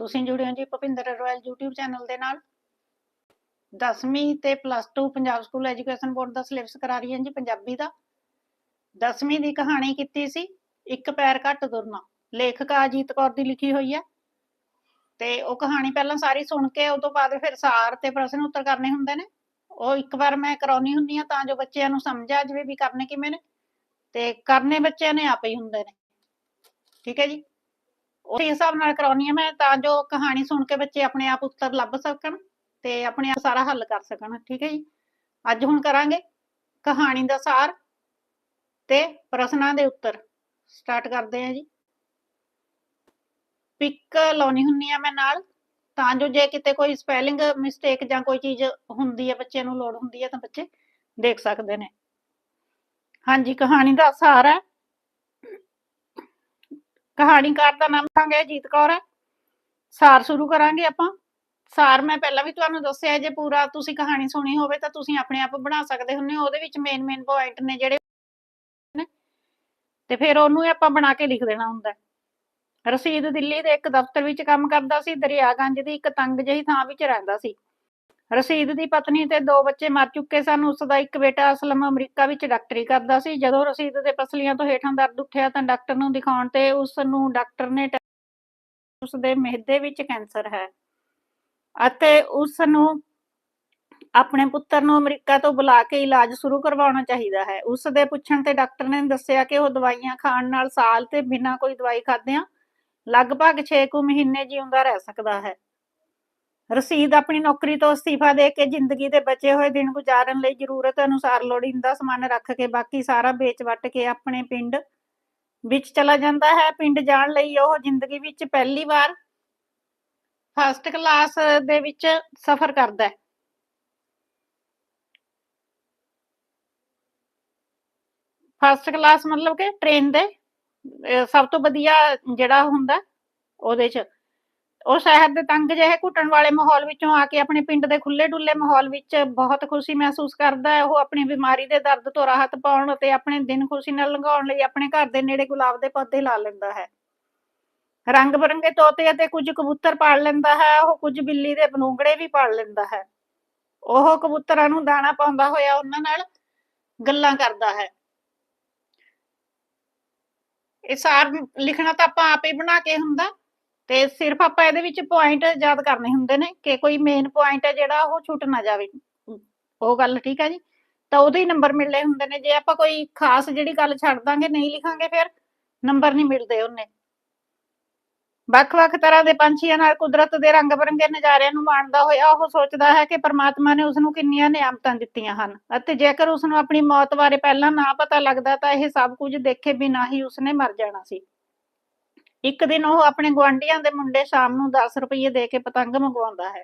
ਤੁਸੀਂ ਜੁੜੇ ਹੋ ਜੀ ਭੁਪਿੰਦਰ ਰੋਇਲ YouTube ਚੈਨਲ ਦੇ ਨਾਲ। 10ਵੀਂ ਤੇ plus 2 Punjab school education board ਦਾ ਸਿਲੇਬਸ ਕਰਾ ਰਹੀ ਹਾਂ ਜੀ ਪੰਜਾਬੀ ਦਾ। 10ਵੀਂ ਦੀ ਕਹਾਣੀ ਕੀਤੀ ਸੀ, ਇੱਕ ਪੈਰ ਘੱਟ ਤੁਰਨਾ। ਲੇਖਕ ਅਜੀਤ ਕੌਰ ਦੀ ਲਿਖੀ ਹੋਈ ਹੈ। ਤੇ ਉਹ ਕਹਾਣੀ ਪਹਿਲਾਂ ਸਾਰੀ ਸੁਣ ਕੇ ਉਹ ਤੋਂ ਬਾਅਦ ਫਿਰ ਸਾਰ ਤੇ ਪ੍ਰਸ਼ਨ ਉੱਤਰ ਕਰਨੇ ਹੁੰਦੇ ਨੇ। ਉਹ ਇੱਕ ਵਾਰ ਮੈਂ ਕਰਾਉਣੀ ਹੁੰਦੀ ਆ ਤਾਂ ਜੋ ਬੱਚਿਆਂ ਨੂੰ ਸਮਝ ਆ ਜਾਵੇ ਵੀ ਕਰਨੇ ਕਿਵੇਂ ਨੇ। ਤੇ ਕਰਨੇ ਬੱਚਿਆਂ ਨੇ ਆਪੇ ਹੀ ਹੁੰਦੇ ਨੇ। ਠੀਕ ਹੈ ਜੀ। ਉਸ ਹਿਸਾਬ ਨਾਲ ਕਰਾਉਣੀ ਆ ਮੈਂ, ਤਾਂ ਜੋ ਕਹਾਣੀ ਸੁਣ ਕੇ ਬੱਚੇ ਆਪਣੇ ਆਪ ਉੱਤਰ ਲੱਭ ਸਕਣ ਤੇ ਆਪਣੇ ਆਪ ਸਾਰਾ ਹੱਲ ਕਰ ਸਕਣ, ਠੀਕ ਹੈ ਜੀ? ਅੱਜ ਹੁਣ ਕਰਾਂਗੇ ਕਹਾਣੀ ਦਾ ਸਾਰ ਤੇ ਪ੍ਰਸ਼ਨਾਂ ਦੇ ਉੱਤਰ। ਸਟਾਰਟ ਕਰਦੇ ਹਾਂ ਜੀ। ਪਿਕ ਲਾਉਣੀ ਹੁੰਨੀ ਆ ਮੈਂ ਨਾਲ, ਤਾਂ ਜੋ ਜੇ ਕਿਤੇ ਕੋਈ ਸਪੈਲਿੰਗ ਮਿਸਟੇਕ ਜਾਂ ਕੋਈ ਚੀਜ਼ ਹੁੰਦੀ ਹੈ, ਬੱਚੇ ਨੂੰ ਲੋੜ ਹੁੰਦੀ ਹੈ ਤਾਂ ਬੱਚੇ ਦੇਖ ਸਕਦੇ ਨੇ। ਹਾਂਜੀ, ਕਹਾਣੀ ਦਾ ਸਾਰ ਹੈ। ਕਹਾਣੀਕਾਰ ਦਾ ਨਾਮ ਖਾਂਗੇ ਅਜੀਤ ਕੌਰ। ਹੈ ਸਾਰ ਸ਼ੁਰੂ ਕਰਾਂਗੇ ਆਪਾਂ। ਸਾਰ, ਮੈਂ ਪਹਿਲਾਂ ਵੀ ਤੁਹਾਨੂੰ ਦੱਸਿਆ, ਜੇ ਪੂਰਾ ਤੁਸੀਂ ਕਹਾਣੀ ਸੁਣੀ ਹੋਵੇ ਤਾਂ ਤੁਸੀਂ ਆਪਣੇ ਆਪ ਬਣਾ ਸਕਦੇ ਹੁੰਦੇ ਹੋ। ਉਹਦੇ ਵਿੱਚ ਮੇਨ ਮੇਨ ਪੁਆਇੰਟ ਨੇ ਜਿਹੜੇ ਤੇ ਫਿਰ ਉਹਨੂੰ ਆਪਾਂ ਬਣਾ ਕੇ ਲਿਖ ਦੇਣਾ ਹੁੰਦਾ। ਰਸੀਦ ਦਿੱਲੀ ਦੇ ਇੱਕ ਦਫ਼ਤਰ ਵਿੱਚ ਕੰਮ ਕਰਦਾ ਸੀ। ਦਰਿਆਗੰਜ ਦੀ ਇੱਕ ਤੰਗ ਜਿਹੀ ਥਾਂ ਵਿੱਚ ਰਹਿੰਦਾ ਸੀ। ਰਸੀਦ ਦੀ ਪਤਨੀ ਤੇ ਦੋ ਬੱਚੇ ਮਰ ਚੁੱਕੇ ਸਨ। ਉਸ ਦਾ ਇੱਕ ਬੇਟਾ ਅਸਲਮ ਅਮਰੀਕਾ ਵਿੱਚ ਡਾਕਟਰੀ ਕਰਦਾ ਸੀ। ਜਦੋਂ ਰਸੀਦ ਦੇ ਪਸਲੀਆਂ ਤੋਂ ਹੇਠਾਂ ਦਰਦ ਉੱਠਿਆ ਤਾਂ ਡਾਕਟਰ ਨੂੰ ਦਿਖਾਉਣ ਤੇ ਉਸ ਨੂੰ ਡਾਕਟਰ ਨੇ ਉਸ ਦੇ ਮਿਹਦੇ ਵਿੱਚ ਕੈਂਸਰ ਹੈ ਅਤੇ ਉਸ ਨੂੰ ਆਪਣੇ ਪੁੱਤਰ ਨੂੰ ਅਮਰੀਕਾ ਤੋਂ ਬੁਲਾ ਕੇ ਇਲਾਜ ਸ਼ੁਰੂ ਕਰਵਾਉਣਾ ਚਾਹੀਦਾ ਹੈ। ਉਸ ਦੇ ਪੁੱਛਣ ਤੇ ਡਾਕਟਰ ਨੇ ਦੱਸਿਆ ਕਿ ਉਹ ਦਵਾਈਆਂ ਖਾਣ ਨਾਲ ਸਾਲ ਤੇ ਬਿਨਾਂ ਕੋਈ ਦਵਾਈ ਖਾਦਿਆਂ ਲਗਭਗ 6 ਕੁ ਮਹੀਨੇ ਜਿਉਂਦਾ ਰਹਿ ਸਕਦਾ ਹੈ। ਰਸੀਦ ਆਪਣੀ ਨੌਕਰੀ ਤੋਂ ਅਸਤੀਫਾ ਦੇ ਕੇ ਜ਼ਿੰਦਗੀ ਦੇ ਬਚੇ ਹੋਏ ਦਿਨ ਗੁਜ਼ਾਰਨ ਲਈ ਜ਼ਰੂਰਤ ਅਨੁਸਾਰ ਲੋੜੀਂਦਾ ਸਮਾਨ ਰੱਖ ਕੇ ਬਾਕੀ ਸਾਰਾ ਵੇਚ ਵੱਟ ਕੇ ਆਪਣੇ ਪਿੰਡ ਵਿੱਚ ਚਲਾ ਜਾਂਦਾ ਹੈ। ਪਿੰਡ ਜਾਣ ਲਈ ਉਹ ਜ਼ਿੰਦਗੀ ਵਿੱਚ ਪਹਿਲੀ ਵਾਰ ਫਸਟ ਕਲਾਸ ਦੇ ਵਿੱਚ ਸਫ਼ਰ ਕਰਦਾ ਹੈ। ਫਸਟ ਕਲਾਸ ਮਤਲਬ ਕਿ ਟ੍ਰੇਨ ਦੇ ਸਭ ਤੋਂ ਵਧੀਆ ਜਿਹੜਾ ਹੁੰਦਾ ਉਹਦੇ ਚ ਉਹ ਸ਼ਹਿਰ ਦੇ ਤੰਗ ਜਿਹੇ ਘੁੱਟਣ ਵਾਲੇ ਮਾਹੌਲ ਵਿੱਚੋਂ ਆ ਕੇ ਆਪਣੇ ਪਿੰਡ ਦੇ ਖੁੱਲੇ ਡੁੱਲੇ ਮਾਹੌਲ ਵਿੱਚ ਬਹੁਤ ਖੁਸ਼ੀ ਮਹਿਸੂਸ ਕਰਦਾ ਹੈ। ਉਹ ਆਪਣੀ ਬਿਮਾਰੀ ਦੇ ਦਰਦ ਤੋਂ ਰਾਹਤ ਪਾਉਣ ਅਤੇ ਆਪਣੇ ਦਿਨ ਖੁਸ਼ੀ ਨਾਲ ਲੰਘਾਉਣ ਲਈ ਆਪਣੇ ਘਰ ਦੇ ਨੇੜੇ ਗੁਲਾਬ ਦੇ ਪੌਦੇ ਲਾ ਲੈਂਦਾ ਹੈ। ਰੰਗ ਬਰੰਗੇ ਤੋਤੇ ਅਤੇ ਕੁਝ ਕਬੂਤਰ ਪਾਲ ਲੈਂਦਾ ਹੈ। ਉਹ ਕੁਝ ਬਿੱਲੀ ਦੇ ਬਨੂੰਗੜੇ ਵੀ ਪਾਲ ਲੈਂਦਾ ਹੈ। ਉਹ ਕਬੂਤਰਾਂ ਨੂੰ ਦਾਣਾ ਪਾਉਂਦਾ ਹੋਇਆ ਉਹਨਾਂ ਨਾਲ ਗੱਲਾਂ ਕਰਦਾ ਹੈ। ਇਹ ਸਾਰ ਲਿਖਣਾ ਤਾਂ ਆਪਾਂ ਆਪ ਹੀ ਬਣਾ ਕੇ ਹੁੰਦਾ। ਤੇ ਸਿਰਫ ਆਪਾਂ ਇਹਦੇ ਵਿੱਚ ਪੁਆਇੰਟ ਯਾਦ ਕਰਨੇ ਹੁੰਦੇ ਨੇ ਕਿ ਕੋਈ ਮੇਨ ਪੁਆਇੰਟ ਹੈ ਜਿਹੜਾ ਉਹ ਛੁੱਟ ਨਾ ਜਾਵੇ। ਉਹ ਗੱਲ ਠੀਕ ਹੈ ਜੀ? ਤਾਂ ਉਹਦੇ ਹੀ ਨੰਬਰ ਮਿਲਨੇ ਹੁੰਦੇ ਨੇ। ਜੇ ਆਪਾਂ ਕੋਈ ਖਾਸ ਜਿਹੜੀ ਗੱਲ ਛੱਡ ਦਾਂਗੇ, ਨਹੀਂ ਲਿਖਾਂਗੇ ਫਿਰ ਨੰਬਰ ਨਹੀਂ ਮਿਲਦੇ ਉਹਨੇ। ਵੱਖ-ਵੱਖ ਤਰ੍ਹਾਂ ਦੇ ਪੰਛੀਆਂ ਨਾਲ ਕੁਦਰਤ ਦੇ ਰੰਗ ਬਰੰਗੇ ਨਜ਼ਾਰਿਆਂ ਨੂੰ ਮਾਣਦਾ ਹੋਇਆ ਉਹ ਸੋਚਦਾ ਹੈ ਕਿ ਪਰਮਾਤਮਾ ਨੇ ਉਸ ਨੂੰ ਕਿੰਨੀਆਂ ਨਿਆਮਤਾਂ ਦਿੱਤੀਆਂ ਹਨ ਅਤੇ ਜੇਕਰ ਉਸ ਨੂੰ ਆਪਣੀ ਮੌਤ ਬਾਰੇ ਪਹਿਲਾਂ ਨਾ ਪਤਾ ਲੱਗਦਾ ਤਾਂ ਇਹ ਸਭ ਕੁਝ ਦੇਖੇ ਬਿਨਾਂ ਹੀ ਉਸਨੇ ਮਰ ਜਾਣਾ ਸੀ। ਇੱਕ ਦਿਨ ਉਹ ਆਪਣੇ ਗੁਆਂਢੀਆਂ ਦੇ ਮੁੰਡੇ ਸ਼ਾਮ ਨੂੰ 10 ਰੁਪਏ ਦੇ ਕੇ ਪਤੰਗ ਮੰਗਵਾਉਂਦਾ ਹੈ।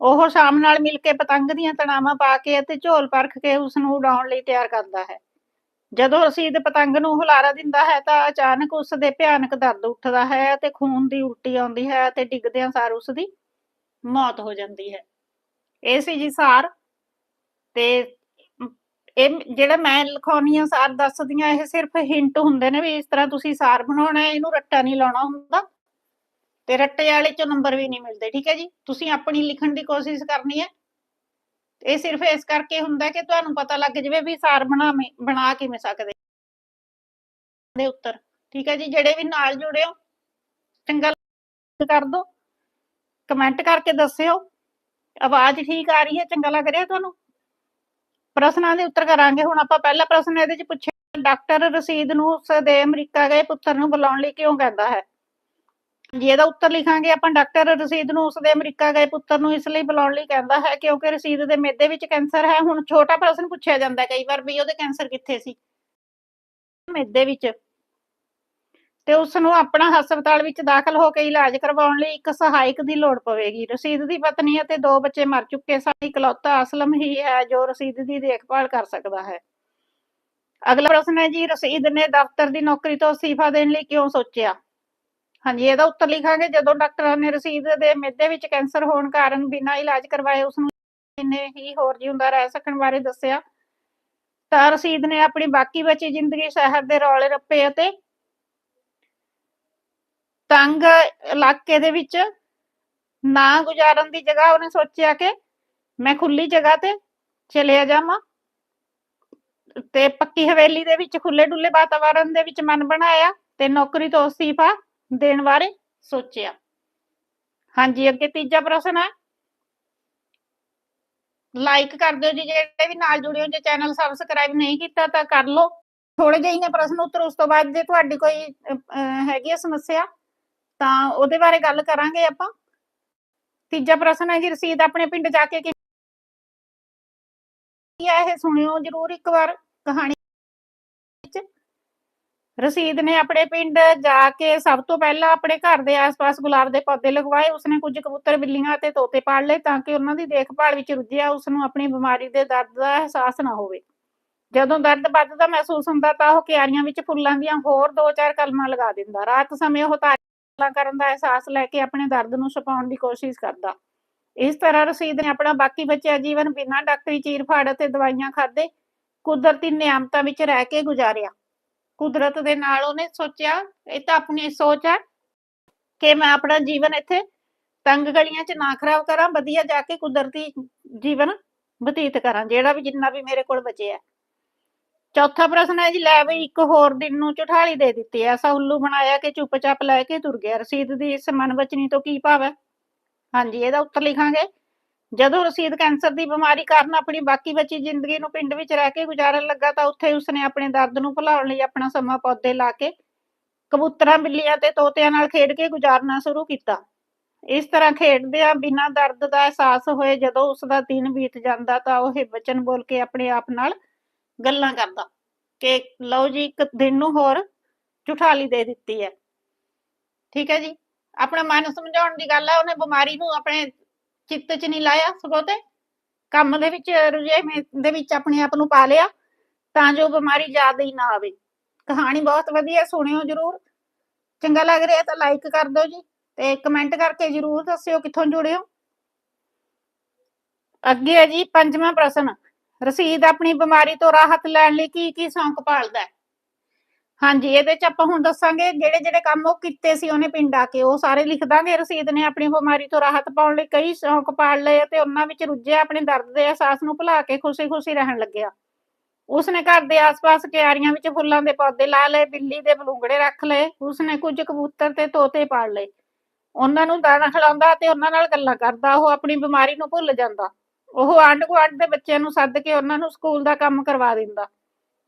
ਉਹ ਸ਼ਾਮ ਨਾਲ ਮਿਲ ਕੇ ਪਤੰਗ ਦੀਆਂ ਤਣਾਵਾਂ ਪਾ ਕੇ ਅਤੇ ਝੋਲ ਪਰਖ ਕੇ ਉਸ ਨੂੰ ਉਡਾਉਣ ਲਈ ਤਿਆਰ ਕਰਦਾ ਹੈ। ਜਦੋਂ ਰਸੀਦ ਪਤੰਗ ਨੂੰ ਹੁਲਾਰਾ ਦਿੰਦਾ ਹੈ ਤਾਂ ਅਚਾਨਕ ਉਸ ਦੇ ਭਿਆਨਕ ਦਰਦ ਉੱਠਦਾ ਹੈ ਤੇ ਖੂਨ ਦੀ ਉਲਟੀ ਆਉਂਦੀ ਹੈ ਤੇ ਡਿੱਗਦਿਆਂ ਸਾਰ ਉਸ ਦੀ ਮੌਤ ਹੋ ਜਾਂਦੀ ਹੈ। ਇਹ ਸੀ ਜੀ ਸਾਰ ਤੇ ਇਹ ਜਿਹੜਾ ਮੈਂ ਲਿਖਾਉਣੀ ਆ, ਸਾਰ ਦੱਸਦੀਆਂ, ਇਹ ਸਿਰਫ ਹਿੰਟ ਹੁੰਦੇ ਨੇ ਵੀ ਇਸ ਤਰ੍ਹਾਂ ਤੁਸੀਂ ਸਾਰ ਬਣਾਉਣਾ ਹੈ ਇਹਨੂੰ ਰੱਟਾ ਨਹੀਂ ਲਾਉਣਾ ਹੁੰਦਾ। ਤੇ ਰੱਟੇ ਵਾਲੇ ਚੋਂ ਨੰਬਰ ਵੀ ਨਹੀਂ ਮਿਲਦੇ, ਠੀਕ ਹੈ ਜੀ? ਤੁਸੀਂ ਆਪਣੀ ਲਿਖਣ ਦੀ ਕੋਸ਼ਿਸ਼ ਕਰਨੀ ਹੈ। ਇਹ ਸਿਰਫ ਇਸ ਕਰਕੇ ਹੁੰਦਾ ਕਿ ਤੁਹਾਨੂੰ ਪਤਾ ਲੱਗ ਜਾਵੇ ਵੀ ਸਾਰ ਬਣਾਵੇਂ ਬਣਾ ਕਿਵੇਂ ਸਕਦੇ। ਦੇ ਉੱਤਰ, ਠੀਕ ਹੈ ਜੀ? ਜਿਹੜੇ ਵੀ ਨਾਲ ਜੁੜੇ ਹੋ, ਚੰਗਾ ਕਰ ਦਿਓ ਕਮੈਂਟ ਕਰਕੇ ਦੱਸਿਓ। ਆਵਾਜ਼ ਠੀਕ ਆ ਰਹੀ ਹੈ, ਚੰਗਾ ਲੱਗ ਰਿਹਾ ਤੁਹਾਨੂੰ? ਪ੍ਰਸ਼ਨਾਂ ਦੇ ਉੱਤਰ ਕਰਾਂਗੇ। ਹੁਣ ਆਪਾਂ ਪਹਿਲਾ ਪ੍ਰਸ਼ਨ ਇਹਦੇ ਚ ਪੁੱਛਿਆ ਡਾਕਟਰ ਰਸੀਦ ਨੂੰ ਉਸ ਦੇ ਅਮਰੀਕਾ ਗਏ ਪੁੱਤਰ ਨੂੰ ਬੁਲਾਉਣ ਲਈ ਕਿਉਂ ਕਹਿੰਦਾ ਹੈ? ਜੀ, ਇਹਦਾ ਉੱਤਰ ਲਿਖਾਂਗੇ। ਆਪਾਂ ਡਾਕਟਰ ਰਸੀਦ ਨੂੰ ਉਸ ਦੇ ਅਮਰੀਕਾ ਗਏ ਪੁੱਤਰ ਨੂੰ ਇਸ ਲਈ ਬੁਲਾਉਣ ਲਈ ਕਹਿੰਦਾ ਹੈ ਕਿਉਂਕਿ ਰਸੀਦ ਦੇ ਮਿਹਦੇ ਵਿੱਚ ਕੈਂਸਰ ਹੈ। ਹੁਣ ਛੋਟਾ ਪ੍ਰਸ਼ਨ ਪੁੱਛਿਆ ਜਾਂਦਾ ਕਈ ਵਾਰ ਵੀ ਉਹਦੇ ਕੈਂਸਰ ਕਿੱਥੇ ਸੀ? ਮਿਹਦੇ ਵਿੱਚ। ਤੇ ਉਸ ਨੂੰ ਆਪਣਾ ਹਸਪਤਾਲ ਵਿੱਚ ਦਾਖਲ ਹੋ ਕੇ ਇਲਾਜ ਕਰਵਾਉਣ ਲਈ ਇੱਕ ਸਹਾਇਕ ਦੀ ਲੋੜ ਪਵੇਗੀ। ਰਸੀਦ ਦੀ ਪਤਨੀ ਅਤੇ ਦੋ ਬੱਚੇ ਮਰ ਚੁੱਕੇ ਸਨ। ਇਕਲੌਤਾ ਅਸਲਮ ਹੀ ਹੈ ਜੋ ਰਸੀਦ ਦੀ ਦੇਖਭਾਲ ਕਰ ਸਕਦਾ ਹੈ। ਅਗਲਾ ਪ੍ਰਸ਼ਨ ਹੈ ਜੀ, ਰਸੀਦ ਨੇ ਦਫ਼ਤਰ ਦੀ ਨੌਕਰੀ ਤੋਂ ਅਸਤੀਫਾ ਦੇਣ ਲਈ ਕਿਉਂ ਸੋਚਿਆ? ਹਾਂਜੀ, ਇਹਦਾ ਉੱਤਰ ਲਿਖਾਂਗੇ। ਜਦੋਂ ਡਾਕਟਰਾਂ ਨੇ ਰਸੀਦ ਦੇ ਮਿਹਦੇ ਵਿੱਚ ਕੈਂਸਰ ਹੋਣ ਕਾਰਨ ਬਿਨਾਂ ਇਲਾਜ ਕਰਵਾਏ ਉਸ ਨੂੰ ਇੰਨੇ ਹੀ ਹੋਰ ਜਿਉਂਦਾ ਰਹਿ ਸਕਣ ਬਾਰੇ ਦੱਸਿਆ, ਤਾਂ ਰਸੀਦ ਨੇ ਆਪਣੀ ਬਾਕੀ ਬਚੀ ਜ਼ਿੰਦਗੀ ਸ਼ਹਿਰ ਦੇ ਰੌਲੇ ਰੱਪੇ ਅਤੇ ਤੰਗ ਇਲਾਕੇ ਦੇ ਵਿੱਚ ਨਾ ਗੁਜ਼ਾਰਨ ਦੀ ਜਗ੍ਹਾ ਉਹਨੇ ਸੋਚਿਆ ਕਿ ਮੈਂ ਖੁੱਲੀ ਜਗ੍ਹਾ ਤੇ ਚਲਿਆ ਜਾਵਾਂ ਤੇ ਪੱਕੀ ਹਵੇਲੀ ਦੇ ਵਿੱਚ ਖੁੱਲੇ ਡੁੱਲੇ ਵਾਤਾਵਰਣ ਦੇ ਵਿੱਚ ਮਨ ਬਣਾਇਆ ਤੇ ਨੌਕਰੀ ਤੋਂ ਅਸਤੀਫਾ ਦੇਣ ਬਾਰੇ ਸੋਚਿਆ। ਹਾਂਜੀ, ਅੱਗੇ ਤੀਜਾ ਪ੍ਰਸ਼ਨ ਹੈ। ਲਾਈਕ ਕਰ ਦਿਓ ਜੀ, ਜਿਹੜੇ ਵੀ ਨਾਲ ਜੁੜੇ ਹੋ, ਜੇ ਚੈਨਲ ਸਬਸਕ੍ਰਾਈਬ ਨਹੀਂ ਕੀਤਾ ਤਾਂ ਕਰ ਲਓ। ਥੋੜੇ ਜਿਹੇ ਨੇ ਪ੍ਰਸ਼ਨ ਉੱਤਰ, ਉਸ ਤੋਂ ਬਾਅਦ ਜੇ ਤੁਹਾਡੀ ਕੋਈ ਹੈਗੀ ਹੈ ਸਮੱਸਿਆ ਤਾਂ ਉਹਦੇ ਬਾਰੇ ਗੱਲ ਕਰਾਂਗੇ ਆਪਾਂ। ਤੀਜਾ ਪ੍ਰਸ਼ਨ ਹੈ ਜੀ, ਰਸੀਦ ਆਪਣੇ ਪਿੰਡ ਜਾ ਕੇ ਕੀ ਹੈ ਇਹ ਸੁਣਿਓ ਜਰੂਰ ਇੱਕ ਵਾਰ ਕਹਾਣੀ ਵਿੱਚ। ਰਸੀਦ ਨੇ ਆਪਣੇ ਪਿੰਡ ਜਾ ਕੇ ਸਭ ਤੋਂ ਪਹਿਲਾਂ ਆਪਣੇ ਘਰ ਦੇ ਆਸ-ਪਾਸ ਗੁਲਾਬ ਦੇ ਪੌਦੇ ਲਗਵਾਏ। ਉਸਨੇ ਕੁਝ ਕਬੂਤਰ ਬਿੱਲੀਆਂ ਅਤੇ ਤੋਤੇ ਪਾਲ ਲਏ ਤਾਂ ਕਿ ਉਹਨਾਂ ਦੀ ਦੇਖਭਾਲ ਵਿੱਚ ਰੁੱਝਿਆ ਉਸ ਨੂੰ ਆਪਣੀ ਬਿਮਾਰੀ ਦੇ ਦਰਦ ਦਾ ਅਹਿਸਾਸ ਨਾ ਹੋਵੇ। ਜਦੋਂ ਦਰਦ ਵੱਧਦਾ ਮਹਿਸੂਸ ਹੁੰਦਾ ਤਾਂ ਉਹ ਕਿਆਰੀਆਂ ਵਿੱਚ ਫੁੱਲਾਂ ਦੀਆਂ ਹੋਰ ਦੋ ਚਾਰ ਕਲਮਾਂ ਲਗਾ ਦਿੰਦਾ। ਰਾਤ ਸਮੇਂ ਉਹ ਤਾਰੀਆਂ ਕਰਨ ਦਾ ਅਹਿਸਾਸ ਲੈ ਕੇ ਆਪਣੇ ਦਰਦ ਨੂੰ ਛੁਪਾਉਣ ਦੀ ਕੋਸ਼ਿਸ਼ ਕਰਦਾ। ਇਸ ਤਰ੍ਹਾਂ ਰਸੀਦ ਨੇ ਆਪਣਾ ਬਾਕੀ ਬਚਿਆ ਜੀਵਨ ਬਿਨਾਂ ਡਾਕਟਰੀ ਚੀਰ-ਫਾੜ ਅਤੇ ਦਵਾਈਆਂ ਖਾਦੇ ਕੁਦਰਤੀ ਨਿਆਮਤਾਂ ਵਿੱਚ ਰਹਿ ਕੇ ਗੁਜ਼ਾਰਿਆ। ਕੁਦਰਤ ਦੇ ਨਾਲ ਉਹਨੇ ਸੋਚਿਆ, ਇਹ ਤਾਂ ਆਪਣੀ ਸੋਚ ਹੈ ਕਿ ਮੈਂ ਆਪਣਾ ਜੀਵਨ ਇੱਥੇ ਤੰਗ ਗਲੀਆਂ 'ਚ ਨਾ ਖਰਾਬ ਕਰਾਂ, ਵਧੀਆ ਜਾ ਕੇ ਕੁਦਰਤੀ ਜੀਵਨ ਬਤੀਤ ਕਰਾਂ, ਜਿਹੜਾ ਵੀ ਜਿੰਨਾ ਵੀ ਮੇਰੇ ਕੋਲ ਬਚਿਆ। ਚੌਥਾ ਪ੍ਰਸ਼ਨ ਹੈ ਜੀ, ਲੈ ਵੀ ਇੱਕ ਹੋਰ ਦਿਨ ਨੂੰ ਝੁਠਾਲੀ ਦੇ ਦਿੱਤੀ ਐਸਾ ਉੱਲੂ ਬਣਾਇਆ ਕਿ ਚੁੱਪਚਾਪ ਲੈ ਕੇ ਤੁਰ ਗਿਆ। ਰਸੀਦ ਦੀ ਇਸ ਮਨਵਚਨੀ ਤੋਂ ਕੀ ਭਾਵ ਹੈ ਹਾਂਜੀ, ਇਹਦਾ ਉੱਤਰ ਲਿਖਾਂਗੇ। ਜਦੋਂ ਰਸੀਦ ਕੈਂਸਰ ਦੀ ਬਿਮਾਰੀ ਕਾਰਨ ਆਪਣੀ ਬਾਕੀ ਬਚੀ ਜ਼ਿੰਦਗੀ ਨੂੰ ਪਿੰਡ ਵਿੱਚ ਰਹਿ ਕੇ ਗੁਜ਼ਾਰਨ ਲੱਗਾ ਤਾਂ ਉੱਥੇ ਉਸਨੇ ਆਪਣੇ ਦਰਦ ਨੂੰ ਭੁਲਾਉਣ ਲਈ ਆਪਣਾ ਸਮਾਂ ਪੌਦੇ ਲਾ ਕੇ ਕਬੂਤਰਾਂ, ਬਿੱਲੀਆਂ ਤੇ ਤੋਤਿਆਂ ਨਾਲ ਖੇਡ ਕੇ ਗੁਜ਼ਾਰਨਾ ਸ਼ੁਰੂ ਕੀਤਾ। ਇਸ ਤਰ੍ਹਾਂ ਖੇਡਦਿਆਂ ਬਿਨਾਂ ਦਰਦ ਦਾ ਅਹਿਸਾਸ ਹੋਏ ਜਦੋਂ ਉਸ ਦਾ ਦਿਨ ਬੀਤ ਜਾਂਦਾ ਤਾਂ ਉਹ ਬਚਨ ਬੋਲ ਕੇ ਆਪਣੇ ਆਪ ਨਾਲ ਗੱਲਾਂ ਕਰਦਾ। ਕਿ ਲਓ ਜੀ, ਇੱਕ ਦਿਨ ਨੂੰ ਹੋਰ ਝੁਠਾਲੀ ਦੇ ਦਿੱਤੀ ਹੈ। ਠੀਕ ਹੈ ਜੀ? ਆਪਣਾ ਮਨ ਸਮਝਾਉਣ ਦੀ ਗੱਲ ਹੈ ਉਹਨੇ ਬਿਮਾਰੀ ਨੂੰ ਆਪਣੇ ਚਿੱਤ 'ਚ ਨਹੀਂ ਲਾਇਆ ਸਗੋਂ ਤੇ ਕੰਮ ਦੇ ਵਿੱਚ, ਰੁਝੇਵੇਂ ਦੇ ਵਿੱਚ ਆਪਣੇ ਆਪ ਨੂੰ ਪਾ ਲਿਆ, ਤਾਂ ਜੋ ਬਿਮਾਰੀ ਜ਼ਿਆਦਾ ਹੀ ਨਾ ਆਵੇ। ਕਹਾਣੀ ਬਹੁਤ ਵਧੀਆ, ਸੁਣਿਓ ਜਰੂਰ। ਚੰਗਾ ਲੱਗ ਰਿਹਾ ਤਾਂ ਲਾਈਕ ਕਰ ਦਿਓ ਜੀ, ਤੇ ਕਮੈਂਟ ਕਰਕੇ ਜਰੂਰ ਦੱਸਿਓ ਕਿੱਥੋਂ ਜੁੜੇ ਹੋ। ਅੱਗੇ ਹੈ ਜੀ, ਪੰਜਵਾਂ ਪ੍ਰਸ਼ਨ। ਰਸੀਦ ਆਪਣੀ ਬਿਮਾਰੀ ਤੋਂ ਰਾਹਤ ਲੈਣ ਲਈ ਕੀ ਕੀ ਸ਼ੌਂਕ ਪਾਲਦਾ ਹੈ? ਹਾਂਜੀ, ਇਹਦੇ ਚ ਆਪਾਂ ਹੁਣ ਦੱਸਾਂਗੇ ਜਿਹੜੇ ਜਿਹੜੇ ਕੰਮ ਉਹ ਕੀਤੇ ਸੀ ਉਹਨੇ ਪਿੰਡ ਆ ਕੇ, ਉਹ ਸਾਰੇ ਲਿਖ ਦਾਂਗੇ। ਰਸੀਦ ਨੇ ਆਪਣੀ ਬਿਮਾਰੀ ਤੋਂ ਰਾਹਤ ਪਾਉਣ ਲਈ ਕਈ ਸ਼ੌਂਕ ਪਾਲ ਲਏ ਤੇ ਉਹਨਾਂ ਵਿੱਚ ਰੁੱਝਿਆ ਆਪਣੇ ਦਰਦ ਦੇ ਅਹਿਸਾਸ ਨੂੰ ਭੁਲਾ ਕੇ ਖੁਸ਼ੀ-ਖੁਸ਼ੀ ਰਹਿਣ ਲੱਗਿਆ। ਉਸਨੇ ਘਰ ਦੇ ਆਸ-ਪਾਸ ਕਿਆਰੀਆਂ ਵਿੱਚ ਫੁੱਲਾਂ ਦੇ ਪੌਦੇ ਲਾ ਲਏ, ਬਿੱਲੀ ਦੇ ਬਲੂੰਗੜੇ ਰੱਖ ਲਏ, ਉਸਨੇ ਕੁਝ ਕਬੂਤਰ ਤੇ ਤੋਤੇ ਪਾਲ ਲਏ। ਉਹਨਾਂ ਨੂੰ ਦਾਣਾ ਖਿਲਾਉਂਦਾ ਤੇ ਉਹਨਾਂ ਨਾਲ ਗੱਲਾਂ ਕਰਦਾ, ਉਹ ਆਪਣੀ ਬਿਮਾਰੀ ਨੂੰ ਭੁੱਲ ਜਾਂਦਾ। ਉਹ ਆਂਢ ਗੁਆਂਢ ਦੇ ਬੱਚਿਆਂ ਨੂੰ ਸੱਦ ਕੇ ਉਹਨਾਂ ਨੂੰ ਸਕੂਲ ਦਾ ਕੰਮ ਕਰਵਾ ਦਿੰਦਾ।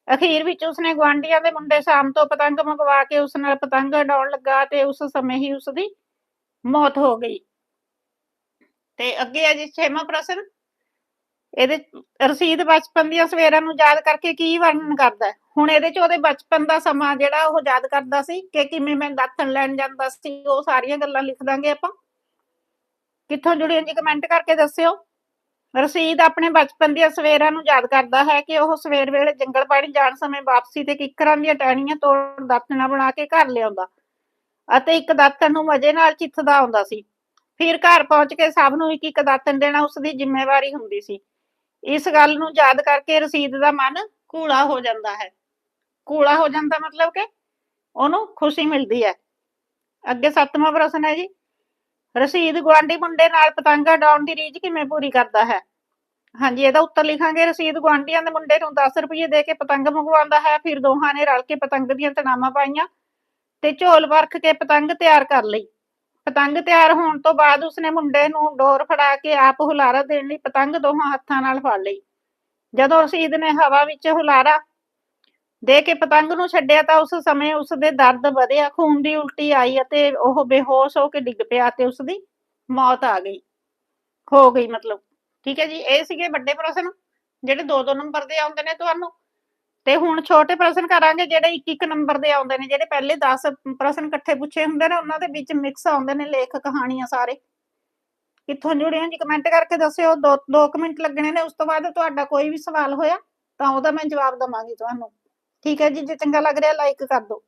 ਅਖੀਰ ਵਿੱਚ ਉਸਨੇ ਗੁਆਂਢੀਆਂ ਦੇ ਮੁੰਡੇ ਸ਼ਾਮ ਤੋਂ ਪਤੰਗ ਮੰਗਵਾ ਕੇ ਉਸ ਨਾਲ ਪਤੰਗ ਉਡਾਉਣ ਲੱਗਾ ਤੇ ਉਸ ਸਮੇਂ ਹੀ ਉਸ ਦੀ ਮੌਤ ਹੋ ਗਈ। ਤੇ ਅੱਗੇ ਹੈ ਜੀ ਛੇਵਾਂ ਪ੍ਰਸ਼ਨ। ਇਹਦੇ ਰਸੀਦ ਬਚਪਨ ਦੀਆਂ ਸਵੇਰਾਂ ਨੂੰ ਯਾਦ ਕਰਕੇ ਕੀ ਵਰਣਨ ਕਰਦਾ ਹੁਣ ਇਹਦੇ ਚ ਉਹਦੇ ਬਚਪਨ ਦਾ ਸਮਾਂ ਜਿਹੜਾ ਉਹ ਯਾਦ ਕਰਦਾ ਸੀ ਕਿ ਕਿਵੇਂ ਮੈਂ ਦਾਤਣ ਲੈਣ ਜਾਂਦਾ ਸੀ, ਉਹ ਸਾਰੀਆਂ ਗੱਲਾਂ ਲਿਖ ਦਾਂਗੇ ਆਪਾਂ। ਕਿੱਥੋਂ ਜੁੜੇ ਜੀ? ਕਮੈਂਟ ਕਰਕੇ ਦੱਸਿਓ। ਰਸੀਦ ਆਪਣੇ ਬਚਪਨ ਦੀਆਂ ਸਵੇਰਾਂ ਨੂੰ ਯਾਦ ਕਰਦਾ ਹੈ ਕਿ ਉਹ ਸਵੇਰ ਵੇਲੇ ਜੰਗਲ ਪਾਣੀ ਜਾਣ ਸਮੇਂ ਵਾਪਸੀ ਤੇ ਕਿੱਕਰਾਂ ਦੀਆਂ ਟਹਿਣੀਆਂ ਤੋੜ ਦਾਤਣਾ ਬਣਾ ਕੇ ਘਰ ਲਿਆਉਂਦਾ ਅਤੇ ਇੱਕ ਦਾਤਣ ਨੂੰ ਮਜ਼ੇ ਨਾਲ ਚਿੱਥਦਾ ਆਉਂਦਾ ਸੀ। ਫਿਰ ਘਰ ਪਹੁੰਚ ਕੇ ਸਭ ਨੂੰ ਇੱਕ ਇੱਕ ਦਾਤਣ ਦੇਣਾ ਉਸ ਦੀ ਜ਼ਿੰਮੇਵਾਰੀ ਹੁੰਦੀ ਸੀ। ਇਸ ਗੱਲ ਨੂੰ ਯਾਦ ਕਰਕੇ ਰਸੀਦ ਦਾ ਮਨ ਕੂਲਾ ਹੋ ਜਾਂਦਾ ਹੈ। ਕੂਲਾ ਹੋ ਜਾਂਦਾ ਮਤਲਬ ਕਿ ਉਹਨੂੰ ਖੁਸ਼ੀ ਮਿਲਦੀ ਹੈ। ਅੱਗੇ ਸੱਤਵਾਂ ਪ੍ਰਸ਼ਨ ਹੈ ਜੀ। ਰਸੀਦ ਗੁਆਂਢੀ ਮੁੰਡੇ ਨਾਲ ਪਤੰਗ ਉਡਾਉਣ ਦੀ ਰੀਝ ਕਿਵੇਂ ਪੂਰੀ ਕਰਦਾ ਹੈ? ਹਾਂਜੀ, ਇਹਦਾ ਉੱਤਰ ਲਿਖਾਂਗੇ। ਰਸੀਦ ਗੁਆਂਢੀਆਂ ਦੇ ਮੁੰਡੇ ਨੂੰ 10 ਰੁਪਏ ਦੇ ਕੇ ਪਤੰਗ ਮੰਗਵਾਉਂਦਾ ਹੈ, ਫਿਰ ਦੋਹਾਂ ਨੇ ਰਲ ਕੇ ਪਤੰਗ ਦੀਆਂ ਤਣਾਵਾਂ ਪਾਈਆਂ ਤੇ ਝੋਲ ਵਰਖ ਕੇ ਪਤੰਗ ਤਿਆਰ ਕਰ ਲਈ। ਪਤੰਗ ਤਿਆਰ ਹੋਣ ਤੋਂ ਬਾਅਦ ਉਸਨੇ ਮੁੰਡੇ ਨੂੰ ਡੋਰ ਫੜਾ ਕੇ ਆਪ ਹੁਲਾਰਾ ਦੇਣ ਲਈ ਪਤੰਗ ਦੋਹਾਂ ਹੱਥਾਂ ਨਾਲ ਫੜ ਲਈ। ਜਦੋਂ ਰਸੀਦ ਨੇ ਹਵਾ ਵਿੱਚ ਹੁਲਾਰਾ ਦੇ ਕੇ ਪਤੰਗ ਨੂੰ ਛੱਡਿਆ ਤਾਂ ਉਸ ਸਮੇਂ ਉਸ ਦੇ ਦਰਦ ਵਧਿਆ, ਖੂਨ ਦੀ ਉਲਟੀ ਆਈ ਅਤੇ ਉਹ ਬੇਹੋਸ਼ ਹੋ ਕੇ ਡਿੱਗ ਪਿਆ ਤੇ ਉਸ ਦੀ ਮੌਤ ਆ ਗਈ। ਹੋ ਗਈ ਮਤਲਬ। ਠੀਕ ਹੈ ਜੀ, ਇਹ ਸੀਗੇ ਵੱਡੇ ਪ੍ਰਸ਼ਨ, ਜਿਹੜੇ ਦੋ ਦੋ ਨੰਬਰ ਦੇ ਆਉਂਦੇ ਨੇ ਤੁਹਾਨੂੰ। ਤੇ ਹੁਣ ਛੋਟੇ ਪ੍ਰਸ਼ਨ ਕਰਾਂਗੇ ਜਿਹੜੇ ਇੱਕ ਇੱਕ ਨੰਬਰ ਦੇ ਆਉਂਦੇ ਨੇ, ਜਿਹੜੇ ਪਹਿਲੇ 10 ਪ੍ਰਸ਼ਨ ਇਕੱਠੇ ਪੁੱਛੇ ਹੁੰਦੇ ਨੇ, ਉਹਨਾਂ ਦੇ ਵਿੱਚ ਮਿਕਸ ਆਉਂਦੇ ਨੇ ਲੇਖ ਕਹਾਣੀਆਂ ਸਾਰੇ। ਕਿੱਥੋਂ ਜੁੜੇ ਹੋ ਜੀ? ਕਮੈਂਟ ਕਰਕੇ ਦੱਸਿਓ। ਦੋ ਦੋ ਕੁ ਮਿੰਟ ਲੱਗਣੇ ਨੇ, ਉਸ ਤੋਂ ਬਾਅਦ ਤੁਹਾਡਾ ਕੋਈ ਵੀ ਸਵਾਲ ਹੋਇਆ ਤਾਂ ਉਹਦਾ ਮੈਂ ਜਵਾਬ ਦਵਾਂਗੀ ਤੁਹਾਨੂੰ। ਠੀਕ ਹੈ ਜੀ, ਜੇ ਚੰਗਾ ਲੱਗ ਰਿਹਾ ਲਾਈਕ ਕਰ ਦਿਓ।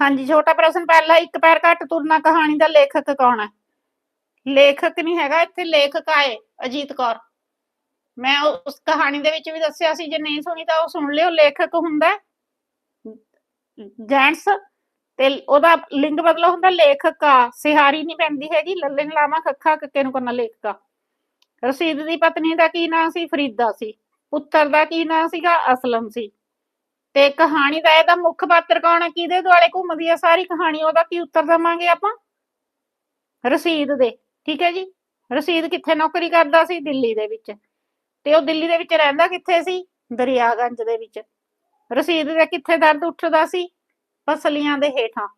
ਹਾਂਜੀ, ਛੋਟਾ ਪ੍ਰਸ਼ਨ ਪਹਿਲਾ, ਇੱਕ ਪੈਰ ਘੱਟ ਤੁਰਨਾ ਕਹਾਣੀ ਦਾ ਲੇਖਕ ਕੌਣ ਹੈ? ਲੇਖਕ ਨਹੀਂ ਹੈਗਾ, ਇੱਥੇ ਲੇਖਕ ਆਏ, ਅਜੀਤ ਕੌਰ। ਮੈਂ ਉਸ ਕਹਾਣੀ ਦੇ ਵਿੱਚ ਵੀ ਦੱਸਿਆ ਸੀ, ਜੇ ਨਹੀਂ ਸੁਣੀ ਤਾਂ ਉਹ ਸੁਣ ਲਿਓ, ਲੇਖਕ ਹੁੰਦਾ ਜੈਂਟਸ, ਤੇ ਉਹਦਾ ਲਿੰਗ ਬਦਲਾ ਹੁੰਦਾ, ਲੇਖਕਾ ਸਿਹਾਰੀ ਨਹੀਂ ਪੈਂਦੀ ਹੈਗੀ ਲੱਲੇ ਨੂੰ ਲਾਵਾਂ ਖੱਖਾ ਕੱਕੇ ਨੂੰ ਕਰਨਾ ਲੇਖਕਾ ਰਸੀਦ ਦੀ ਪਤਨੀ ਦਾ ਕੀ ਨਾਂ ਸੀ? ਫਰੀਦਾ ਸੀ। ਪੁੱਤਰ ਦਾ ਕੀ ਨਾਂ ਸੀਗਾ? ਅਸਲਮ ਸੀ। ਤੇ ਕਹਾਣੀ ਦਾ ਇਹਦਾ ਮੁੱਖ ਪਾਤਰ ਕੌਣ ਹੈ ਕਿਹਦੇ ਦੁਆਲੇ ਘੁੰਮਦੀ ਹੈ ਸਾਰੀ ਕਹਾਣੀ? ਉਹਦਾ ਕੀ ਉੱਤਰ ਦੇਵਾਂਗੇ ਆਪਾਂ? ਰਸੀਦ ਦੇ, ਠੀਕ ਹੈ ਜੀ? ਰਸੀਦ ਕਿੱਥੇ ਨੌਕਰੀ ਕਰਦਾ ਸੀ? ਦਿੱਲੀ ਦੇ ਵਿੱਚ। ਤੇ ਉਹ ਦਿੱਲੀ ਦੇ ਵਿੱਚ ਰਹਿੰਦਾ ਕਿੱਥੇ ਸੀ? ਦਰਿਆਗੰਜ ਦੇ ਵਿੱਚ। ਰਸੀਦ ਦੇ ਕਿੱਥੇ ਦਰਦ ਉੱਠਦਾ ਸੀ? ਪਸਲੀਆਂ ਦੇ ਹੇਠਾਂ।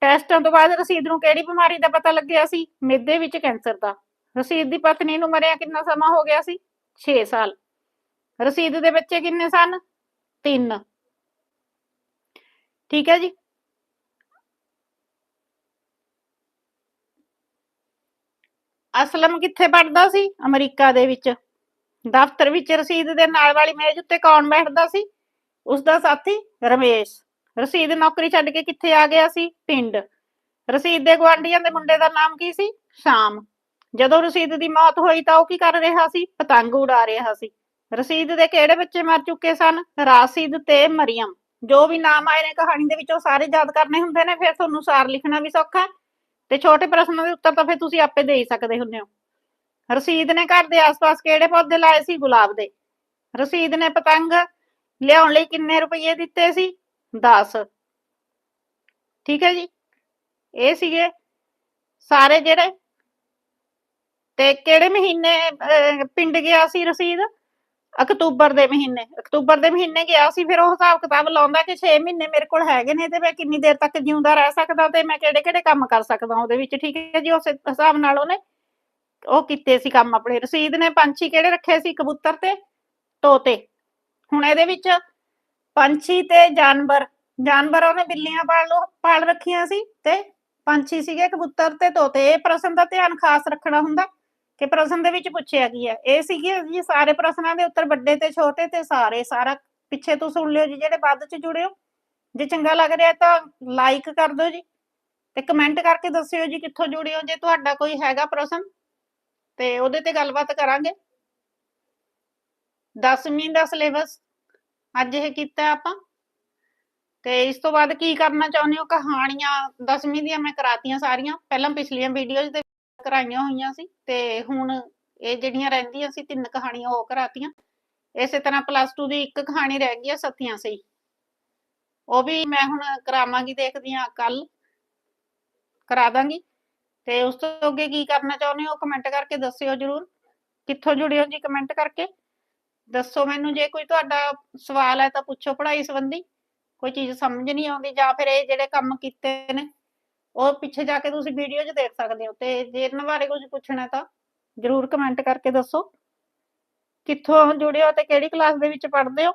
ਟੈਸਟਾਂ ਤੋਂ ਬਾਅਦ ਰਸੀਦ ਨੂੰ ਕਿਹੜੀ ਬਿਮਾਰੀ ਦਾ ਪਤਾ ਲੱਗਿਆ ਸੀ? ਮਿੱਦੇ ਵਿੱਚ ਕੈਂਸਰ ਦਾ। ਰਸੀਦ ਦੀ ਪਤਨੀ ਨੂੰ ਮਰਿਆ ਕਿੰਨਾ ਸਮਾਂ ਹੋ ਗਿਆ ਸੀ? 6 ਸਾਲ। ਰਸੀਦ ਦੇ ਬੱਚੇ ਕਿੰਨੇ ਸਨ? ਤਿੰਨ। ਠੀਕ ਹੈ ਜੀ? ਅਸਲਮ ਕਿੱਥੇ ਪੜਦਾ ਸੀ? ਅਮਰੀਕਾ ਦੇ ਵਿੱਚ। ਦਫ਼ਤਰ ਵਿੱਚ ਰਸੀਦ ਦੇ ਨਾਲ ਵਾਲੀ ਮੇਜ਼ ਉੱਤੇ ਕੌਣ ਬੈਠਦਾ ਸੀ? ਉਸ ਦਾ ਸਾਥੀ ਰਮੇਸ਼। ਰਸੀਦ ਨੌਕਰੀ ਛੱਡ ਕੇ ਕਿੱਥੇ ਆ ਗਿਆ ਸੀ? ਪਿੰਡ। ਰਸੀਦ ਦੇ ਗੁਆਂਢੀਆਂ ਦੇ ਮੁੰਡੇ ਦਾ ਨਾਮ ਕੀ ਸੀ? ਸ਼ਾਮ। ਜਦੋਂ ਰਸੀਦ ਦੀ ਮੌਤ ਹੋਈ ਤਾਂ ਉਹ ਕੀ ਕਰ ਰਿਹਾ ਸੀ? ਪਤੰਗ ਉਡਾ ਰਿਹਾ ਸੀ। ਰਸੀਦ ਦੇ ਕਿਹੜੇ ਬੱਚੇ ਮਰ ਚੁੱਕੇ ਸਨ? ਰਾਸਿਦ ਤੇ ਮਰੀਮ ਜੋ ਵੀ ਨਾਮ ਆਏ ਨੇ ਕਹਾਣੀ ਦੇ ਵਿੱਚ ਉਹ ਸਾਰੇ ਯਾਦ ਕਰਨੇ ਹੁੰਦੇ ਨੇ, ਫਿਰ ਤੁਹਾਨੂੰ ਸਾਰ ਲਿਖਣਾ ਵੀ ਸੌਖਾ ਤੇ ਛੋਟੇ ਪ੍ਰਸ਼ਨਾਂ ਦੇ ਉੱਤਰ ਤਾਂ ਫਿਰ ਤੁਸੀਂ ਆਪੇ ਦੇ ਹੀ ਸਕਦੇ ਹੁੰਦੇ ਹੋ। ਰਸੀਦ ਨੇ ਘਰ ਦੇ ਆਸ-ਪਾਸ ਕਿਹੜੇ ਪੌਦੇ ਲਾਏ ਸੀ? ਗੁਲਾਬ ਦੇ। ਰਸੀਦ ਨੇ ਪਤੰਗ ਲਿਆਉਣ ਲਈ ਕਿੰਨੇ ਰੁਪਏ ਦਿੱਤੇ ਸੀ? 10 ਠੀਕ ਹੈ ਜੀ। ਇਹ ਸੀਗੇ ਸਾਰੇ ਜਿਹੜੇ, ਤੇ ਕਿਹੜੇ ਮਹੀਨੇ ਪਿੰਡ ਗਿਆ ਸੀ ਰਸੀਦ? ਅਕਤੂਬਰ ਦੇ ਮਹੀਨੇ, ਅਕਤੂਬਰ ਦੇ ਮਹੀਨੇ ਗਿਆ ਸੀ, ਫਿਰ ਉਹ ਹਿਸਾਬ ਕਿਤਾਬ ਲਾਉਂਦਾ ਕਿ 6 ਮਹੀਨੇ ਮੇਰੇ ਕੋਲ ਹੈਗੇ ਨੇ ਤੇ ਮੈਂ ਕਿੰਨੀ ਦੇਰ ਤੱਕ ਜਿਉਂਦਾ ਰਹਿ ਸਕਦਾ ਤੇ ਮੈਂ ਕਿਹੜੇ ਕਿਹੜੇ ਕੰਮ ਕਰ ਸਕਦਾ ਉਹਦੇ ਵਿੱਚ, ਠੀਕ ਹੈ ਜੀ, ਉਸ ਹਿਸਾਬ ਨਾਲ ਉਹਨੇ ਉਹ ਕੀਤੇ ਸੀ ਕੰਮ ਆਪਣੇ। ਰਸੀਦ ਨੇ ਪੰਛੀ ਕਿਹੜੇ ਰੱਖੇ ਸੀ? ਕਬੂਤਰ ਤੇ ਤੋਤੇ। ਹੁਣ ਇਹਦੇ ਵਿੱਚ ਪੰਛੀ ਤੇ ਜਾਨਵਰ ਜਾਨਵਰ ਉਹਨੇ ਬਿੱਲੀਆਂ ਪਾਲ ਲੋ, ਪਾਲ ਰੱਖੀਆਂ ਸੀ ਤੇ ਪੰਛੀ ਸੀਗੇ ਕਬੂਤਰ ਤੇ ਤੋਤੇ। ਇਹ ਪ੍ਰਸ਼ਨ ਦਾ ਧਿਆਨ ਖਾਸ ਰੱਖਣਾ ਹੁੰਦਾ। ਕਿ ਪ੍ਰਸ਼ਨ ਦੇ ਵਿੱਚ ਪੁੱਛਿਆ ਕੀ ਹੈ? ਇਹ ਸੀਗੇ ਜੀ ਸਾਰੇ ਪ੍ਰਸ਼ਨਾਂ ਦੇ ਉੱਤਰ ਵੱਡੇ ਤੇ ਛੋਟੇ ਤੇ ਸਾਰੇ, ਸਾਰਾ ਪਿੱਛੇ ਤੋਂ ਸੁਣ ਲਿਓ ਜੀ, ਜਿਹੜੇ ਵੱਧ ਚ ਜੁੜਿਓ। ਜੇ ਚੰਗਾ ਲੱਗ ਰਿਹਾ ਤਾਂ ਲਾਈਕ ਕਰ ਦਿਓ ਜੀ ਤੇ ਕਮੈਂਟ ਕਰਕੇ ਦੱਸਿਓ ਜੀ ਕਿੱਥੋਂ ਜੁੜਿਓ ਜੇ ਤੁਹਾਡਾ ਕੋਈ ਹੈਗਾ ਪ੍ਰਸ਼ਨ ਤੇ ਉਹਦੇ ਤੇ ਗੱਲਬਾਤ ਕਰਾਂਗੇ। 10ਵੀਂ ਦਾ ਸਿਲੇਬਸ ਅੱਜ ਇਹ ਕੀਤਾ ਆਪਾਂ ਤੇ ਇਸ ਤੋਂ ਬਾਅਦ ਕੀ ਕਰਨਾ ਚਾਹੁੰਦੇ ਹੋ? ਕਹਾਣੀਆਂ 10ਵੀਂ ਦੀਆਂ ਮੈਂ ਕਰਾਤੀਆਂ ਸਾਰੀਆਂ। ਪਹਿਲਾਂ ਪਿਛਲੀਆਂ ਵੀਡੀਓਜ਼ ਕਰਾਈਆਂ ਹੋਈਆਂ ਸੀ ਤੇ ਹੁਣ ਇਹ ਜਿਹੜੀਆਂ ਰਹਿੰਦੀਆਂ ਸੀ ਤਿੰਨ ਕਹਾਣੀਆਂ ਉਹ ਕਰਾਤੀਆਂ। ਇਸੇ ਤਰ੍ਹਾਂ ਪਲੱਸ 2 ਦੀ ਇੱਕ ਕਹਾਣੀ ਰਹਿ ਗਈ ਹੈ ਸਤੀਆਂ ਸਹੀ। ਉਹ ਵੀ ਮੈਂ ਹੁਣ ਕਰਾਵਾਂਗੀ, ਦੇਖਦੀ ਹਾਂ ਕੱਲ ਕਰਾ ਦਾਂਗੀ। ਤੇ ਉਸ ਤੋਂ ਅੱਗੇ ਕੀ ਕਰਨਾ ਚਾਹੁੰਦੇ ਹੋ ਕਮੈਂਟ ਕਰਕੇ ਦੱਸਿਓ ਜਰੂਰ। ਕਿੱਥੋਂ ਜੁੜੇ ਹੋ ਜੀ ਕਮੈਂਟ ਕਰਕੇ? ਦੱਸੋ ਮੈਨੂੰ, ਜੇ ਕੋਈ ਤੁਹਾਡਾ ਸਵਾਲ ਹੈ ਤਾਂ ਪੁੱਛੋ ਪੜ੍ਹਾਈ ਸੰਬੰਧੀ। ਕੋਈ ਚੀਜ਼ ਸਮਝ ਨਹੀਂ ਆਉਂਦੀ ਜਾਂ ਫਿਰ ਇਹ ਜਿਹੜੇ ਕੰਮ ਕੀਤੇ ਨੇ ਉਹ ਪਿੱਛੇ ਜਾ ਕੇ ਤੁਸੀਂ ਵੀਡੀਓ 'ਚ ਦੇਖ ਸਕਦੇ ਹੋ ਤੇ ਜੇ ਇਹਨਾਂ ਬਾਰੇ ਕੁਝ ਪੁੱਛਣਾ ਤਾਂ ਜਰੂਰ ਕਮੈਂਟ ਕਰਕੇ ਦੱਸੋ। ਕਿੱਥੋਂ ਜੁੜੇ ਹੋ ਤੇ ਕਿਹੜੀ ਕਲਾਸ ਦੇ ਵਿੱਚ ਪੜ੍ਹਦੇ ਹੋ?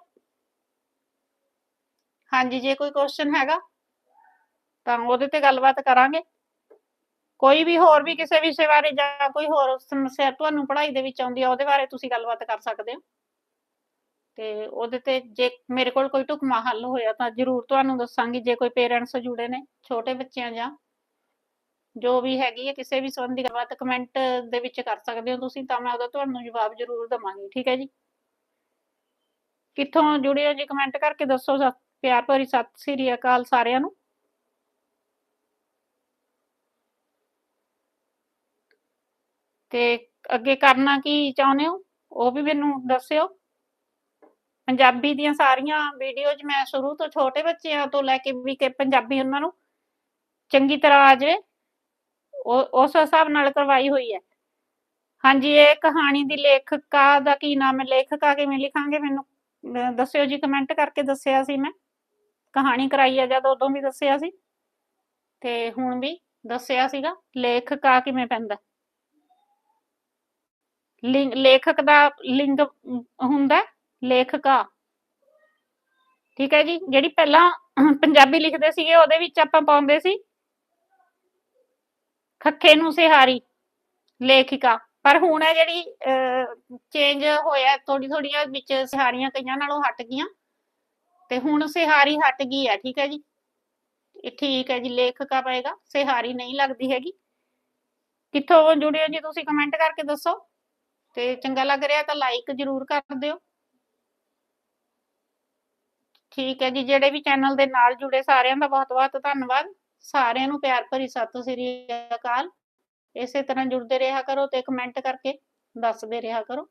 ਹਾਂਜੀ, ਜੇ ਕੋਈ ਕੁਐਸਚਨ ਹੈਗਾ ਤਾਂ ਉਹਦੇ ਤੇ ਗੱਲਬਾਤ ਕਰਾਂਗੇ। ਕੋਈ ਵੀ ਹੋਰ ਵੀ ਕਿਸੇ ਵਿਸ਼ੇ ਬਾਰੇ ਜਾਂ ਕੋਈ ਹੋਰ ਸਮੱਸਿਆ ਤੁਹਾਨੂੰ ਪੜ੍ਹਾਈ ਦੇ ਵਿੱਚ ਆਉਂਦੀ ਆ, ਉਹਦੇ ਬਾਰੇ ਤੁਸੀਂ ਗੱਲਬਾਤ ਕਰ ਸਕਦੇ ਹੋ। ਤੇ ਉਹਦੇ ਤੇ ਜੇ ਮੇਰੇ ਕੋਲ ਕੋਈ ਢੁਕਮਾ ਹੱਲ ਹੋਇਆ ਤਾਂ ਜ਼ਰੂਰ ਤੁਹਾਨੂੰ ਦੱਸਾਂਗੀ, ਜੇ ਕੋਈ ਪੇਰੈਂਟਸ ਜੁੜੇ ਨੇ, ਛੋਟੇ ਬੱਚਿਆਂ ਜਾਂ ਜੋ ਵੀ ਹੈਗੀ ਹੈ, ਕਿਸੇ ਵੀ ਸੰਬੰਧੀ ਗੱਲਬਾਤ ਕਮੈਂਟ ਦੇ ਵਿੱਚ ਕਰ ਸਕਦੇ ਹੋ ਤੁਸੀਂ, ਤਾਂ ਮੈਂ ਉਹਦਾ ਤੁਹਾਨੂੰ ਜਵਾਬ ਜ਼ਰੂਰ ਦਵਾਂਗੀ, ਠੀਕ ਹੈ ਜੀ? ਕਿੱਥੋਂ ਜੁੜੇ ਹੋ ਜੀ ਕਮੈਂਟ ਕਰਕੇ ਦੱਸੋ ਸਤਿ- ਪਿਆਰ ਭਰੀ ਸਤਿ ਸ੍ਰੀ ਅਕਾਲ ਸਾਰਿਆਂ ਨੂੰ। ਤੇ ਅੱਗੇ ਕਰਨਾ ਕੀ ਚਾਹੁੰਦੇ ਹੋ? ਉਹ ਵੀ ਮੈਨੂੰ ਦੱਸਿਓ। ਪੰਜਾਬੀ ਦੀਆਂ ਸਾਰੀਆਂ ਵੀਡੀਓਜ਼ ਮੈਂ ਸ਼ੁਰੂ ਤੋਂ ਛੋਟੇ ਬੱਚਿਆਂ ਤੋਂ ਲੈ ਕੇ ਵੀ ਕਿ ਪੰਜਾਬੀ ਉਹਨਾਂ ਨੂੰ ਚੰਗੀ ਤਰ੍ਹਾਂ ਆ ਜਾਵੇ। ਉਹ, ਉਸ ਹਿਸਾਬ ਨਾਲ ਕਰਵਾਈ ਹੋਈ ਹੈ। ਹਾਂਜੀ, ਇਹ ਕਹਾਣੀ ਦੀ ਲੇਖਕਾ ਦਾ ਕੀ ਨਾਮ ਹੈ? ਲੇਖਕਾ ਕਿਵੇਂ ਲਿਖਾਂਗੇ ਮੈਨੂੰ। ਦੱਸਿਓ ਜੀ ਕਮੈਂਟ ਕਰਕੇ ਦੱਸਿਆ ਸੀ ਮੈਂ। ਕਹਾਣੀ ਕਰਾਈ ਹੈ ਜਦ ਉਦੋਂ ਵੀ ਦੱਸਿਆ ਸੀ। ਤੇ ਹੁਣ ਵੀ ਦੱਸਿਆ ਸੀਗਾ। ਲੇਖਕਾ ਕਿਵੇਂ ਪੈਂਦਾ? ਲੇਖਕ ਦਾ ਲਿੰਗ ਹੁੰਦਾ ਲੇਖਕਾ ਠੀਕ ਹੈ ਜੀ, ਜਿਹੜੀ ਪਹਿਲਾਂ ਪੰਜਾਬੀ ਲਿਖਦੇ ਸੀਗੇ, ਉਹਦੇ ਵਿੱਚ ਆਪਾਂ ਪਾਉਂਦੇ ਸੀ ਖੱਖੇ ਨੂੰ ਸਿਹਾਰੀ, ਲੇਖਿਕਾ। ਪਰ ਹੁਣ ਹੈ ਜਿਹੜੀ ਚੇਂਜ ਹੋਇਆ ਥੋੜੀ ਥੋੜੀਆਂ ਵਿੱਚ ਸਿਹਾਰੀਆਂ ਕਈਆਂ ਨਾਲੋਂ ਹਟ ਗਈਆਂ। ਤੇ ਹੁਣ ਸਿਹਾਰੀ ਹਟ ਗਈ ਹੈ, ਠੀਕ ਹੈ ਜੀ? ਇਹ ਠੀਕ ਹੈ ਜੀ, ਲੇਖਿਕਾ ਪਏਗਾ, ਸਿਹਾਰੀ ਨਹੀਂ ਲੱਗਦੀ ਹੈਗੀ। ਕਿੱਥੋਂ ਜੁੜਿਓ ਜੀ ਤੁਸੀਂ ਕਮੈਂਟ ਕਰਕੇ ਦੱਸੋ। ਤੇ ਚੰਗਾ ਲੱਗ ਰਿਹਾ ਤਾਂ ਲਾਈਕ ਜ਼ਰੂਰ ਕਰ ਦਿਓ। ਠੀਕ ਹੈ ਜੀ, ਜਿਹੜੇ ਵੀ ਚੈਨਲ ਦੇ ਨਾਲ ਜੁੜੇ ਸਾਰਿਆਂ ਦਾ ਬਹੁਤ-ਬਹੁਤ ਧੰਨਵਾਦ। ਸਾਰਿਆਂ ਨੂੰ ਪਿਆਰ ਭਰੀ ਸਤਿ ਸ੍ਰੀ ਅਕਾਲ। ਇਸੇ ਤਰ੍ਹਾਂ ਜੁੜਦੇ ਰਿਹਾ ਕਰੋ ਤੇ ਕਮੈਂਟ ਕਰਕੇ ਦੱਸਦੇ ਰਿਹਾ ਕਰੋ।